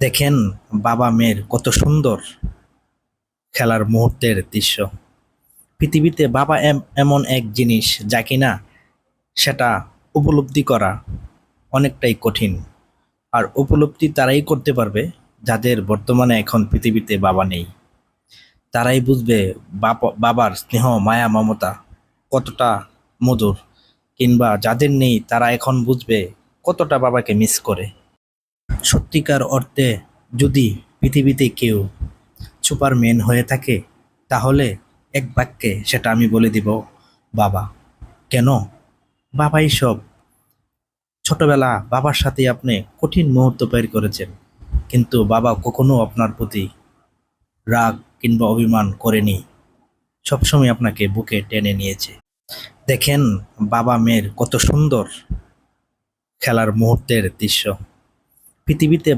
দেখেন বাবা মেয়ের কত সুন্দর খেলার মুহূর্তের দৃশ্য। পৃথিবীতে বাবা এমন এক জিনিস যা কিনা সেটা উপলব্ধি করা অনেকটাই কঠিন। আর উপলব্ধি তারাই করতে পারবে যাদের বর্তমানে এখন পৃথিবীতে বাবা নেই। তারাই বুঝবে বাবার স্নেহ, মায়া, মমতা কতটা মধুর। কিংবা যাদের নেই তারা এখন বুঝবে কতটা বাবাকে মিস করে। সত্যিকার অর্থে যদি পৃথিবীতে কেউ সুপারম্যান হয়ে থাকে, তাহলে এক বাক্যে সেটা আমি বলে দিব, বাবা। কেন? বাবাই সব। ছোটবেলা বাবার সাথে আপনি কঠিন মুহূর্ত বের করেছেন, কিন্তু বাবা কখনো আপনার প্রতি রাগ কিংবা অভিমান করেনি। সবসময় আপনাকে বুকে টেনে নিয়েছে। দেখেন বাবা মেয়ের কত সুন্দর খেলার মুহূর্তের দৃশ্য। পৃথিবীতে